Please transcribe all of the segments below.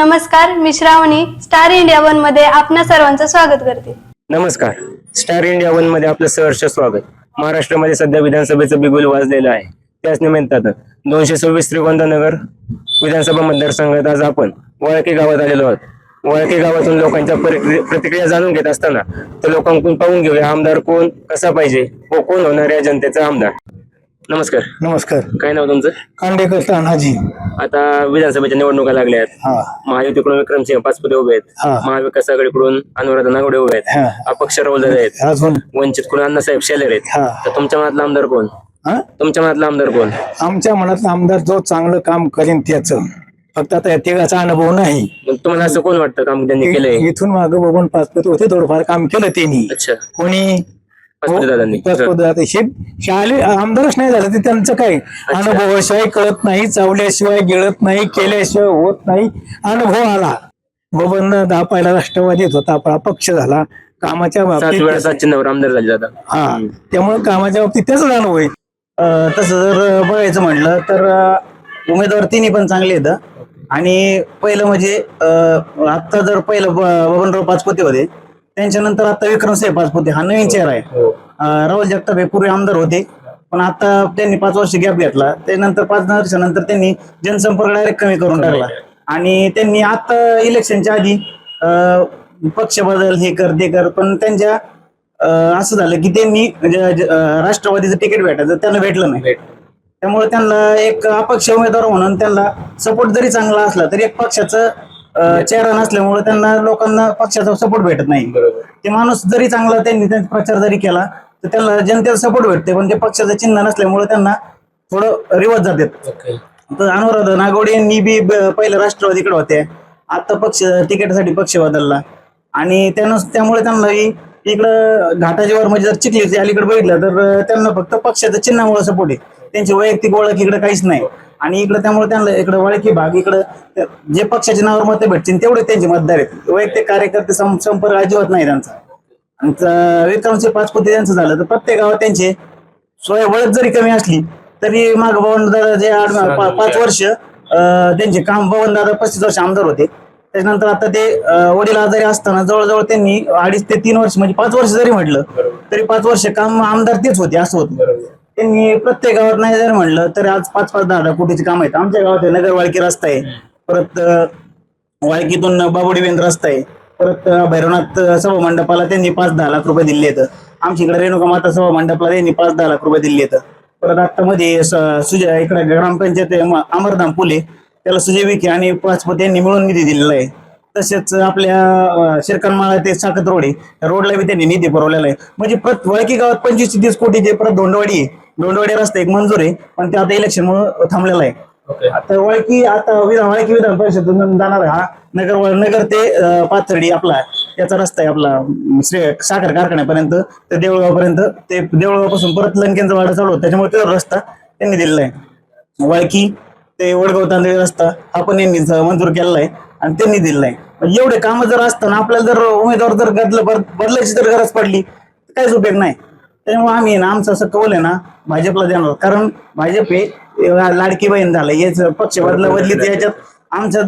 नमस्कार मी Shravani. Star India वनमध्ये आपणा सर्वांचं स्वागत करते. नमस्कार. स्टार इंडिया वनमध्ये आपलं सहर्ष स्वागत. महाराष्ट्रामध्ये सध्या विधानसभेचं बिगुल वाजलेलं आहे. त्याच निमित्तानं दोनशे सव्वीस श्रीगोंदा नगर विधानसभा मतदारसंघात आज आपण वळके गावात आलेलो आहोत. वळके गावातून लोकांच्या प्रतिक्रिया जाणून घेत असताना तर लोकांकडून पाहून घेऊया आमदार कोण कसा पाहिजे व कोण होणार या जनतेचा आमदार? नमस्कार. नमस्कार. काय नाव तुमचं? कांडेकर तानाजी. आता विधानसभेच्या निवडणुका लागल्या आहेत. हा. महायुतीकडून विक्रमसिंह पाचपुते उभे आहेत. हा. महाविकास आघाडीकडून अनुराधा नागोडे उभे आहेत. हा. अपक्ष राहुल आहेत. अजून? वंचित कडून अण्णासाहेब शेलर आहेत. हा. तर तुमच्या मनातला आमदार कोण? हा? तुमच्या मनातला आमदार कोण? आमच्या मनातला आमदार जो चांगलं काम करेन त्याच. फक्त आता तिघाचा अनुभव नाही. मग तुम्हाला असं कोण वाटतं काम त्यांनी केलंय? इथून मागं बघून पाचपत होते थोडंफार काम केलं त्यांनी. अच्छा. कोणी हे शाले आमदारच नाही झालं ते त्यांचं काय? अनुभवाशिवाय कळत नाही चावल्याशिवाय गिळत नाही केल्याशिवाय होत नाही. अनुभव आला. बबन दहा पहिला राष्ट्रवादीत होता आपला पक्ष झाला. कामाच्या बाबतीत आमदार झाले हा त्यामुळे कामाच्या बाबतीत त्याच अनुभव आहे. तसं जर बघायचं म्हटलं तर उमेदवार तिन्ही पण चांगले आहेत आणि पहिलं म्हणजे आत्ता जर पहिलं बबनराव पाचपुते होते त्यांच्यानंतर आता विक्रमसिंह पाचपुते हा नवीन चेहरा आहे. अं, राहुल जगताप हे पूर्वी आमदार होते. पण आता त्यांनी पाच वर्ष गॅप घेतला. त्यानंतर पाच वर्षानंतर त्यांनी जनसंपर्क डायरेक्ट कमी करून टाकला. आणि त्यांनी आता इलेक्शनच्या आधी अं, पक्ष बदल हे कर ते कर. पण त्यांच्या अं, असं झालं की त्यांनी ज- ज- अं, राष्ट्रवादीचं तिकीट भेटायचं. त्यांना भेटलं नाही. त्यामुळे त्यांना एक अपक्ष उमेदवार म्हणून त्यांना सपोर्ट जरी चांगला असला तरी एक पक्षाचं अं, चेहरा नसल्यामुळे त्यांना लोकांना पक्षाचा सपोर्ट भेटत नाही. ते माणूस जरी चांगला त्यांनी त्यांचा प्रचार जरी केला तर त्यांना जनतेचा सपोर्ट भेटते. पण ते पक्षाचं चिन्ह नसल्यामुळे त्यांना थोडं रिवर्स जातात तर अनुराधा नागवडे यांनी बी ब- पहिलं राष्ट्रवादीकडे होते. आता पक्ष तिकीटासाठी पक्ष बदलला. आणि त्यानं त्यामुळे त्यांना ही इकडं घाटाच्या वर म्हणजे जर चिखली अलीकडे बघितलं तर त्यांना फक्त पक्षाच्या चिन्हामुळे सपोर्ट आहे. त्यांची वैयक्तिक ओळख इकडे काहीच नाही. आणि इकडे त्यामुळे त्यांना इकडे वळखी भाग इकडं जे पक्षाच्या नावावर मतं भेटतील तेवढे त्यांचे मतदार आहेत. वैयक्तिक कार्यकर्ते संपर्क अजिबात नाही त्यांचा. आणि विक्रमसिंह पाचपुते त्यांचं झालं तर प्रत्येक गावात त्यांचे स्वय ओळख जरी कमी असली तरी माग दादा जे पाच वर्ष त्यांचे काम दादा पस्तीस वर्ष आमदार होते. त्याच्यानंतर आता ते वडील आजारी असताना जवळजवळ त्यांनी अडीच ते तीन वर्ष म्हणजे पाच वर्ष जरी म्हटलं तरी पाच वर्ष काम आमदार तेच होते असं होतं. त्यांनी प्रत्येक गावात नाही जरी म्हटलं तरी आज पाच पाच दहा दहा कोटीचे काम आहेत. आमच्या गावात आहे, नगरवाळकी रस्ता आहे. परत वाळकीतून बाबुडी बेंद्र रस्ता आहे. परत भैरवनाथ सभा मंडपाला त्यांनी पाच दहा लाख रुपये दिले आहेत. आमच्या इकडे रेणुका माता सभा मंडपाला त्यांनी पाच दहा लाख रुपये दिले आहेत. परत आता मध्ये सुजय इकडे ग्रामपंचायत अमरधाम पुले. त्याला सुजय विखे आणि पाचपत यांनी मिळून निधी दिलेला आहे. तसेच आपल्या शिरकनमाळा ते साकत रोड आहे. रोडला बी त्यांनी निधी पुरवलेला आहे. म्हणजे प्रत वळकी गावात पंचवीस तीस कोटीचे परत धोंडवाडी आहे धोंडवाडी रस्ता एक मंजूर आहे पण ते आता इलेक्शन मुळे थांबलेला आहे. आता वळकी आता विधान वळकी विधान परिषदेतून जाणार हा. नगर नगर ते पाथर्डी आपला त्याचा रस्ता आहे आपला साखर कारखान्यापर्यंत ते देऊळगावपर्यंत ते देऊळगावपासून परत लंकेंचा वाडा चालू होता. त्याच्यामुळे तो रस्ता त्यांनी दिलेला आहे. वळकी ते वडगाव तांदळी रस्ता हा पण यांनी मंजूर केलेला आहे आणि त्यांनी दिलेला आहे. एवढे कामं जर असताना आपल्याला जर उमेदवार जर बदल बदलायची जर गरज पडली तर काहीच उपयोग नाही. त्यामुळे आम्ही ना आमचं असं कौल आहे ना भाजपला देणार. कारण भाजप हे लाडकी बहीण झालं याच पक्ष बदला बदली तर याच्यात आमच्या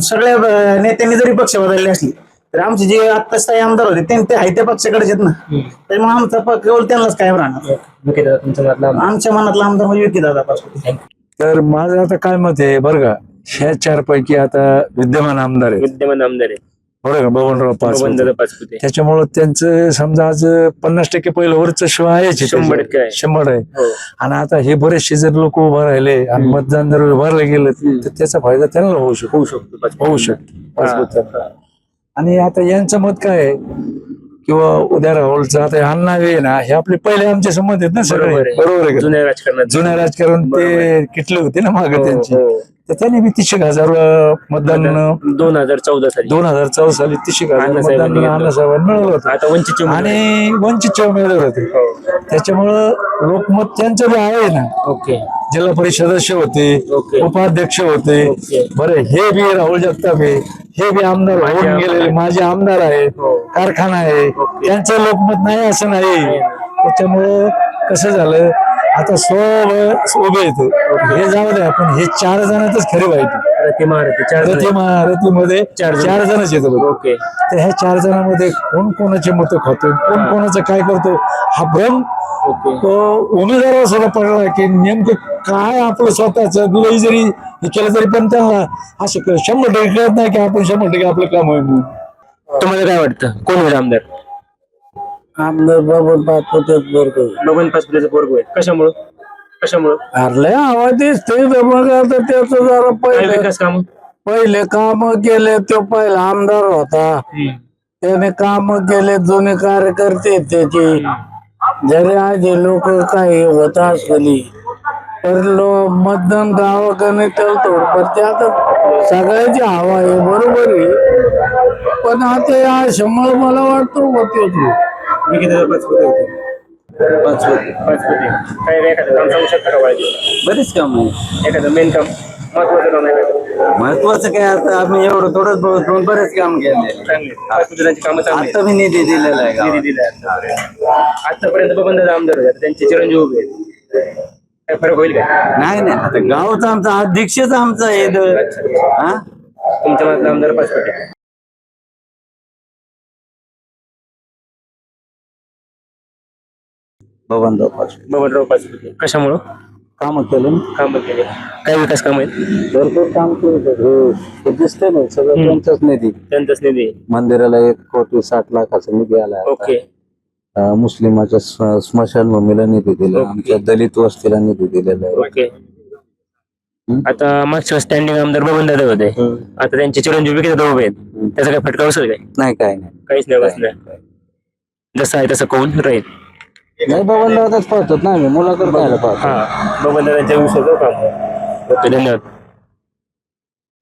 सगळ्या नेत्यांनी जरी पक्ष बदलले असली तर आमचे जे आता स्थायी आमदार होते ते ते आहे त्या पक्षाकडेच आहेत ना. त्यामुळे आमचा कौल त्यांनाच कायम राहणार. आमच्या मनातला आमदार म्हणजे विकी दादा पासून. तर माझं आता काय मत आहे बरं का? ह्या चार पैकी आता विद्यमान आमदार आहेत. विद्यमान आमदार आहे बरं का? बबनराव पाच बबन दादा पाचपुते. त्याच्यामुळं त्यांचं समजा आज पन्नास टक्के पहिलं वरच आहेच आहे शंभर. टक्के आहे. शंभर आहे. हो. आणि आता हे बरेचसे जर लोक उभं राहिले आणि मतदान जर उभारलं गेलं तर त्याचा फायदा त्यांना होऊ शकतो. होऊ शकतो. पाचपुते. होऊ शकतो. पाचपुत्यांना. आणि आता यांचं मत काय आहे? किंवा उद्या राहुलचं आता अण्णा वे ना हे आपले पहिले आमचे संबंध आहेत ना सगळे बरोबर आहे. बरोबर आहे का? जुन्या राजकारणात जुन्या राजकारण ते किटले होते ना मागे हो, त्यांची हो. तर त्यांनी बी तीसशे हजार अं, मतदान दोन हजार चौदा साली दोन हजार चौदा साली तीसशे हजार अण्णासाहेबांनी मतदान घेतलं. अण्णासाहेबांनी मिळवलं होतं आता वंचितचे उमेदवार. आणि वंचितचे उमेदवार होते त्याच्यामुळं लोकमत त्यांचं बी आहे ना ओके जिल्हा परिषद सदस्य होते. उपाध्यक्ष होते. बरं हे बी राहुल जगताप हे बी आमदार होऊन. गेलेले माझे आमदार आहेत हो. कारखाना आहे त्यांचं लोकमत नाही असं नाही त्याच्यामुळं कसं झालं आता सो उभे येते हे जाऊ द्या पण हे चार जणांच खरी माहिती रती महारथी चार जण. रती महारथीमध्ये चार जण. चार जणच येतात ओके. तर ह्या चार जणांमध्ये कोण कोणाचे मतं खातो कोण कोणाचं काय करतो हा भ्रम ओके. तो उमेदवार असायला पडला की नेमकं काय आपलं स्वतःच लई जरी हे केलं तरी पण त्यांना असं क- शंभर टक्के कळत नाही की आपण शंभर टक्के आपलं काम होईल म्हणून. तुम्हाला काय वाटतं? कोण होईल आमदार? आमदार बाबा पाचपतच बरोबर बबन पाचपुतेचं पोरग आहे कशामुळं? कशामुळं? अरे आवाज दिसतोय तर मग आता त्याचं जरा पहिले विकास काम? पहिले काम केले तो पहिला आमदार होता. त्याने काम केले जुने कार्यकर्ते त्याचे. जरी आधी लोक काही होत असली तर लो मतदान गावाकडे तर थोडंफार ते आता सगळ्याची हवा आहे बरोबर आहे. पण आता या शंभर मला वाटतं होते मी किती होते? पाचपुते. काय एखादं काम सांगू शकता का वाळकी बरेच काम आहे. एखादं मेन काम. महत्वाचं काम आहे का? महत्वाचं काय आता आम्ही एवढं थोडंच बोलतो बरेच काम केले. चांगले. पाचपुतेची कामं चांगली आहेत. आता मी निधी दिलेला आहे निधी गावात. दिलाय आतापर्यंत आतापर्यंत बबन दादा आमदार होते. आता त्यांचे चिरंजीव उभे आहेत. काय फरक होईल का? नाही नाही. आता गावचा आमचा अध्यक्षच आमचा आहे इथं. हा? तुमच्या मनातला आमदार पाचपुते. बबनराव पाचपुते. बबनराव पाचपुते कशामुळं? कामं केलं काम केले. काय विकास काम आहेत? भरपूर काम केलं दिसतंय ना सगळं त्यांचंच निधी. त्यांचाच निधी. मंदिराला एक कोटी साठ लाखाचा निधी आला. ओके. मुस्लिमाच्या स्म- स्मशानभूमीला निधी दिला. ओके. आमच्या दलित वस्तीला निधी दिलेला आहे. ओके. आता मागच्या स्टँडिंग आमदार बबन दादा होते. आता त्यांचे चिरंजीव विकेत उभे आहेत. त्याचा काय फटका बसेल काय? नाही काय नाही. काहीच नाही बसलं जसं आहे तसं कौल राहील? नाही बाबा दादाच पाहतात ना आम्ही. मुलाकडे पाहायला पाहतो हा बबन दादांच्या विषयाचं काम ओके धन्यवाद.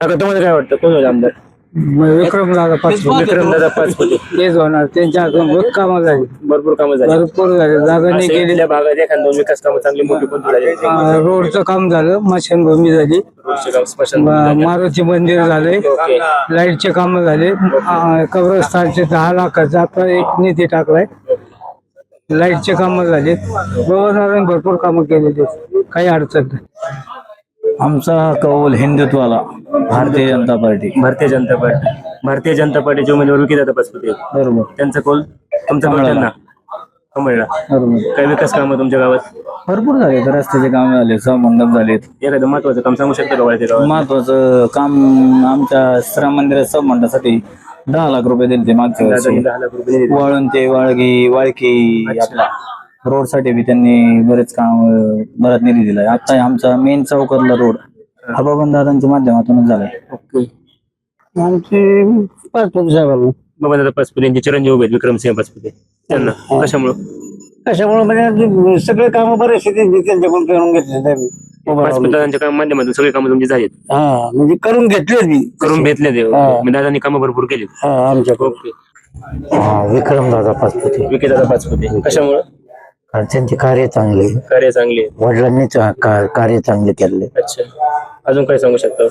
आता तुम्हाला काय वाटतं? कोण होईल आमदार? विक्रम दादा विक्रम दादा पाचपुते. तेच होणार. त्यांच्या हातून बहुत कामं झाली. भरपूर कामं झाली. भरपूर झाले. जागा नाही असं केली इथल्या भागात एखाद दोन विकास कामं चांगली मोठी कोणती झाली? अं, रोडचं काम झालं. मशानभूमी झाली. रोडचे काम स्मशान म- मारुती मंदिर झाले. ओके लाईटचे काम झाले. अं, कब्रस्तानचे दहा लाखाचा आता एक निधी टाकलाय. लाईटचे काम झाले. गव्हर्नरने भरपूर कामं केलेली आहेत. काही अडचण नाही. आमचा कौल हिंदुत्वाला भारतीय जनता पार्टी. भारतीय जनता पार्टी. भारतीय जनता पार्टीचे उमेदवार विकी दादा पाचपुते बरोबर. त्यांचा कौल तुमचा कौल त्यांना. कमळला. बरोबर. काय विकास कामं तुमच्या गावात? भरपूर झाले रस्त्याचे काम झाले सहमंडप झालेत. एखादं महत्वाचं काम सांगू शकता का वाळते गावात महत्वाचं काम आमच्या श्राम मंदिरात सहमंडपासाठी दहा लाख रुपये दिले ते मागच्या वर्षी. दादांनी दहा लाख रुपये दिले. वाळून ते वाळगी वाळकी आपला रोडसाठी बी त्यांनी बरेच काम अं, बराच निधी दिलाय आता आमचा मेन चौकातला रोड हा बबन दादांच्या माध्यमातूनच झालाय ओके. आमची पासपोर्ट साहेबांना बाबा दादा पाचपुते यांचे चिरंजीव उभे आहेत विक्रमसिंह पाचपुते त्यांना कशामुळं? त्याच्यामुळे म्हणजे सगळे कामं बरेचसे त्यांचे त्यांच्याकडून करून घेतले त्यांनी दादांच्या काम माध्यमातून सगळी कामं तुमची झालीत? हा म्हणजे करून घेतले मी. करून भेटले ते हा. मी दादांनी कामं भरपूर केली हा ओके. विक्रम दादा पाचपुते. विकी दादा पाचपुते कशामुळं? कारण त्यांचे कार्य चांगले कार्य चांगले. वडिलांनी चा- का- कार्य चांगले केले अच्छा. अजून काय सांगू शकता?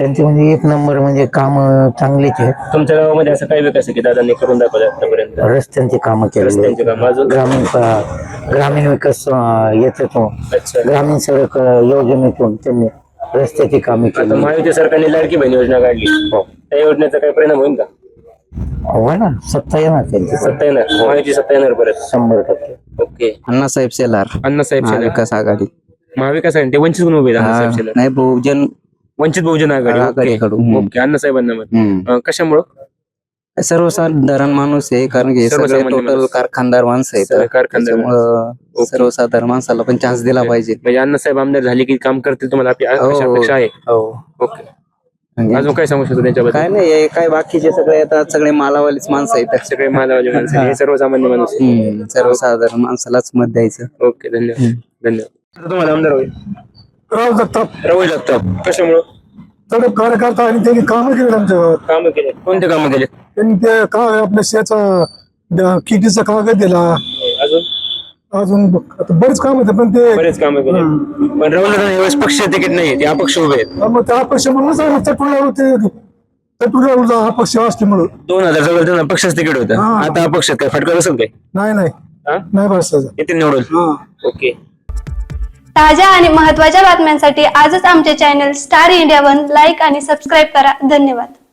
त्यांचे म्हणजे एक नंबर म्हणजे काम चांगलेच आहे तुमच्या गावामध्ये असं काय विकास आहे की दादांनी करून दाखवलं आतापर्यंत? रस्त्यांची कामं केलेली रस्त्यांचे काम. अजून? ग्रामीण प- ग्रामीण विकास अं, याच्यातून अच्छा. ग्रामीण सडक अं, योजनेतून त्यांनी रस्त्याची कामे आता केली महायुती सरकारने लाडकी बहीण योजना काढली. त्या योजनेचा काय परिणाम होईल का? हो ना सत्ता येणार त्यांची. सत्ता येणार. महायुती सत्ता येणार परत. शंभर टक्के. ओके. अण्णासाहेब सेलार अण्णासाहेब शेलार. महाविकास आघाडी. महाविकास आहे ते वंचित म्हणून उभे आहेत अण्णासाहेब शेलार. नाही बहुजन वंचित बहुजन आघाडी ओके. आघाडीकडून. ओके अण्णासाहेबांना मत. हम्म. अं, कशामुळं सर्वसाधारण माणूस आहे कारण की सगळे सर्वसामान्य टोटल माणूस. कारखानदार माणसं आहेत कारखानदार त्याच्यामुळं सर्वसाधारण माणसाला पण चान्स दिला पाहिजे म्हणजे अण्णासाहेब आमदार झाले की काम करतील तुम्हाला आपली हो, अशी हो. अपेक्षा आहे हो ओके अजून काय सांगू शकतो त्यांच्याबद्दल काय नाही हे काय बाकीचे सगळे येतात सगळे मालावालीच माणसं आहेत सगळे मानवाचे माणसं हे सर्वसामान्य माणूस. हम्म. सर्वसाधारण माणसालाच मत द्यायचं ओके धन्यवाद धन्यवाद आता तुम्हाला आमदार होईल राव जगताप रवळ जगताप कशामुळं? तर कार्यकर्ता आणि त्यांनी कामं केली आमच्या गावात कामं केले. कोणते कामं केले? त्यांनी ते का आपल्या शेचा किटीचा कागद दिला. अजून? अजून आता बरेच काम होते पण ते बरेच कामं केले. पण रवळ यावेळेस पक्ष तिकीट नाही? ते अपक्ष उभे आहेत. मग त्या अपक्ष आम्ही चटूला ते चटूला अपक्ष असल्यामुळं दोन हजार जवळ त्यांना पक्षच तिकीट होतं. हा. आता अपक्ष काय? फटका बसेल काय? नाही नाही. हा? नाही बसायचं. येतील निवडून. ओके. ताज्या आणि महत्त्वाच्या बातम्यांसाठी आजच आमचे channel Star India One like आणि सबस्क्राईब करा. धन्यवाद.